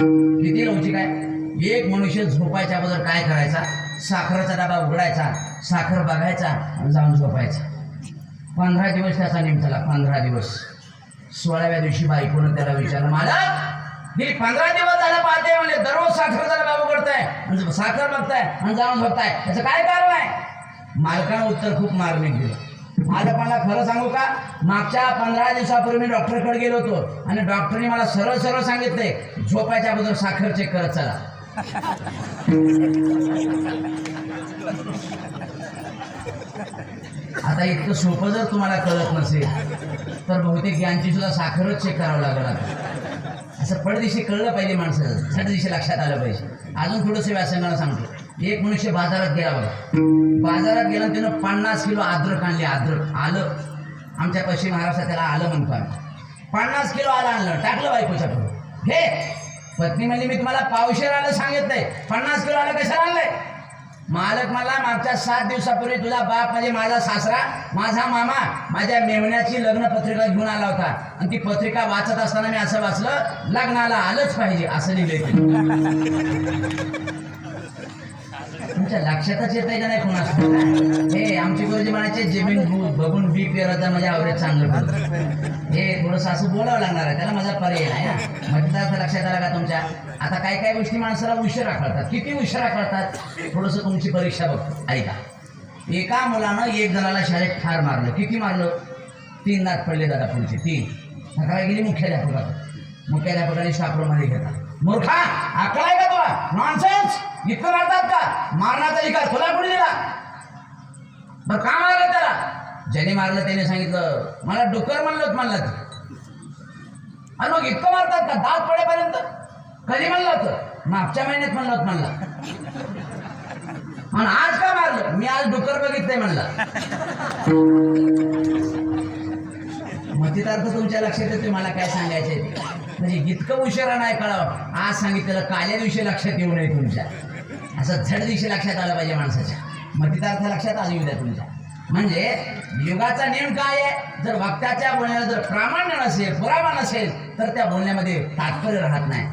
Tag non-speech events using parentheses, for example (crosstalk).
किती लवचिक आहे एक मनुष्य झोपायच्या अगोदर काय करायचा? साखरेचा डबा उघडायचा साखर बघायचा आणि जाऊन झोपायचा. पंधरा दिवस त्याचा नेम पंधरा दिवस. सोळाव्या दिवशी बायकोनं त्याला विचारलं मालक मी पंधरा दिवस झालं पाहते म्हणजे दररोज साखरेचा डबा उघडताय आणि साखर बघताय आणि जाऊन झोपताय. त्याचं काय कारण आहे? मालकानं उत्तर खूप मार्मिक दिलं. माझं मला खरं सांगू का? मागच्या पंधरा दिवसापूर्वी मी डॉक्टरकडे गेलो होतो आणि डॉक्टरने मला सरळ सरळ सांगितलंय झोपायच्या अगोदर साखर चेक करत चला. आता इतकं सोपं जर तुम्हाला कळत नसेल तर बहुतेक यांची सुद्धा साखरच चेक करावं लागलं आता. असं पडदिशी कळलं पाहिजे माणसं. सट दिवशी लक्षात आलं पाहिजे. अजून थोडंसं व्यासंगाला सांगतो. एक मनुष्य बाजारात गेला बघा. बाजारात गेला त्यानं पन्नास किलो आद्रक आणली. आद्रक आलं. आमच्या पश्चिम महाराष्ट्रात त्याला आलं म्हणतो आम्ही. पन्नास किलो आलं आणलं. टाकलं बायकोच्या पुढे. हे पत्नी म्हणली मी तुम्हाला पावशेर आलं सांगितलंय. पन्नास किलो आलं कशाला आणलंय? मालक मला मागच्या सात दिवसापूर्वी तुझा बाप म्हणजे माझा सासरा माझा मामा माझ्या मेवण्याची लग्न पत्रिका घेऊन आला होता. आणि ती पत्रिका वाचत असताना मी असं वाचलं लग्नाला आलंच पाहिजे असं लिहिलंय (laughs) तुमच्या लक्षातच येत आहे का नाही कोणास हे आमचे गुरुजी म्हणायचे जमीन भू- बघून बी पेरता म्हणजे आवरेज चांगलं हे थोडंसं असं बोलावं लागणार आहे त्याला माझा पर्याय नाही हा. मतदार लक्षात आला का तुमच्या? आता काही काही गोष्टी माणसाला उशिरा कळतात. किती उशिरा कळतात? थोडंसं तुमची परीक्षा बघतो ऐका. एका मुलानं एक जणाला शाळेत ठार मारलं. किती मारलं? तीन दात पडले दादा पुढचे. तीन. सकाळी गेली मुख्याध्यापकात. मुख्याध्यापकाने शास्त्रोमध्ये घेतला. मूर्खा! आकळा आहे का तुला? नॉनसेन्स इतकं मारतात? मारण्याचा इकार तुला कोणी दिला मग का मारलं त्याला? ज्याने मारलं त्याने सांगितलं मला डुकर म्हणलं म्हणला ते आणि मग इतकं मारतात का? दात पडेपर्यंत? कधी म्हणलं होतं? मागच्या महिन्यात म्हणलं होत म्हणला. म्हणून आज का मारलं? मी आज डुक्कर बघितलंय म्हणला. मतितार्थ तुमच्या लक्षात येते मला काय सांगायचे? ते. म्हणजे इतकं उशिरा नाही कळावं. आज सांगितलेलं काल्या दिवशी लक्षात येऊ नये तुमच्या. असं झड दिवशी लक्षात आलं पाहिजे माणसाच्या. मतितार्थ लक्षात आलं येऊ द्या तुमच्या. म्हणजे युगाचा नेम काय आहे? जर वक्त्याच्या बोलण्याला जर प्रामाण्य नसेल पुरावा नसेल तर त्या बोलण्यामध्ये तात्पर्य राहत नाही.